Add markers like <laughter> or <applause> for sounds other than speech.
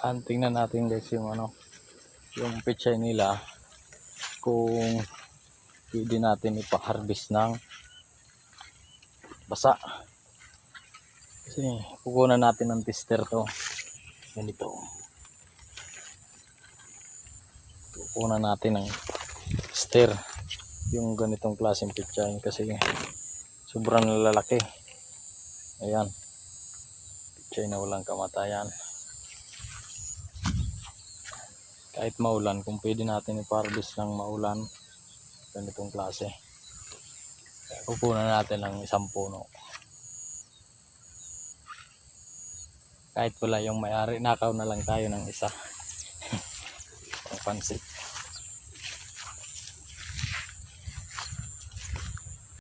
Ang tingnan natin guys yung ano, yung pechay nila kung pwede natin ipa-harvest ng basa. Kasi kukunan natin ng tester to. Ganito. Kukunan natin ng tester yung ganitong klaseng pechay kasi sobrang lalaki. Ayan. Pechay na walang kamatayan. Kahit maulan, kung pwede natin iparvest ng maulan, ganitong klase. Kukunan natin ng isang puno. Kahit wala yung may-ari, nakaw na lang tayo ng isa. <laughs> Ang pansit.